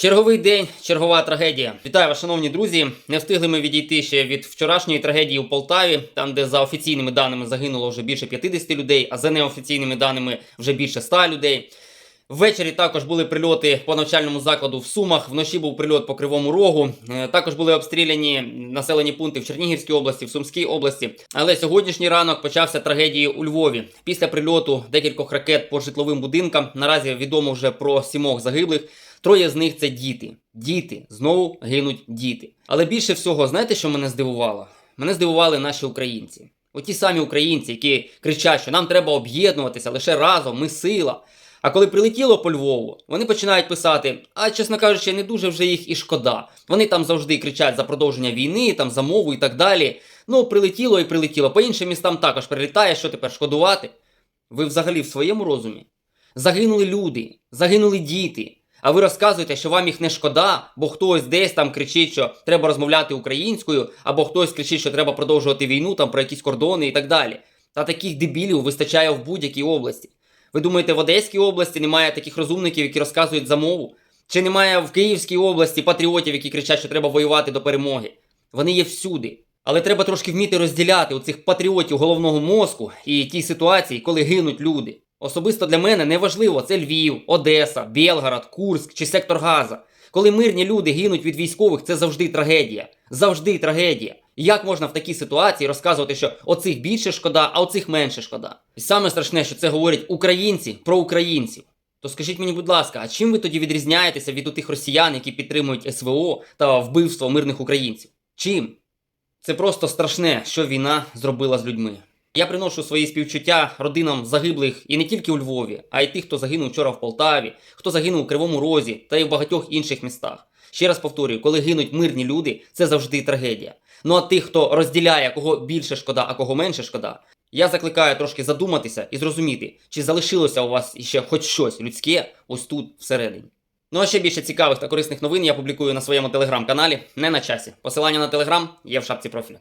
Черговий день, чергова трагедія. Вітаю шановні друзі. Не встигли ми відійти ще від вчорашньої трагедії у Полтаві, там, де за офіційними даними загинуло вже більше 50 людей, а за неофіційними даними вже більше 100 людей. Ввечері також були прильоти по навчальному закладу в Сумах. Вночі був прильот по Кривому Рогу. Е, Також були обстріляні населені пункти в Чернігівській області, в Сумській області. Але сьогоднішній ранок почався трагедією у Львові. Після прильоту декількох ракет по житловим будинкам. Наразі відомо вже про сімох загиблих. Троє з них це діти. Діти знову гинуть діти. Але більше всього, знаєте, що мене здивувало? Мене здивували наші українці. Оті самі українці, які кричать, що нам треба об'єднуватися лише разом, ми сила. А коли прилетіло по Львову, вони починають писати: а чесно кажучи, не дуже вже їх і шкода. Вони там завжди кричать за продовження війни, там за мову і так далі. Ну, прилетіло і прилетіло. По іншим містам також прилітає, що тепер шкодувати? Ви взагалі в своєму розумі? Загинули люди, загинули діти. А ви розказуєте, що вам їх не шкода, бо хтось десь там кричить, що треба розмовляти українською, або хтось кричить, що треба продовжувати війну там про якісь кордони і так далі. Та таких дебілів вистачає в будь-якій області. Ви думаєте, в Одеській області немає таких розумників, які розказують за мову? Чи немає в Київській області патріотів, які кричать, що треба воювати до перемоги? Вони є всюди. Але треба трошки вміти розділяти у цих патріотів головного мозку і ті ситуації, коли гинуть люди. Особисто для мене не важливо, це Львів, Одеса, Белгород, Курск чи сектор Газа. Коли мирні люди гинуть від військових, це завжди трагедія. Завжди трагедія. Як можна в такій ситуації розказувати, що оцих більше шкода, а оцих менше шкода? І саме страшне, що це говорять українці про українців. То скажіть мені, будь ласка, а чим ви тоді відрізняєтеся від тих росіян, які підтримують СВО та вбивство мирних українців? Чим? Це просто страшне, що війна зробила з людьми. Я приношу свої співчуття родинам загиблих і не тільки у Львові, а й тих, хто загинув вчора в Полтаві, хто загинув у Кривому Розі та й в багатьох інших містах. Ще раз повторюю, коли гинуть мирні люди, це завжди трагедія. Ну а тих, хто розділяє, кого більше шкода, а кого менше шкода, я закликаю трошки задуматися і зрозуміти, чи залишилося у вас ще хоч щось людське ось тут всередині. Ну а ще більше цікавих та корисних новин я публікую на своєму телеграм-каналі не на часі. Посилання на телеграм є в шапці профілю.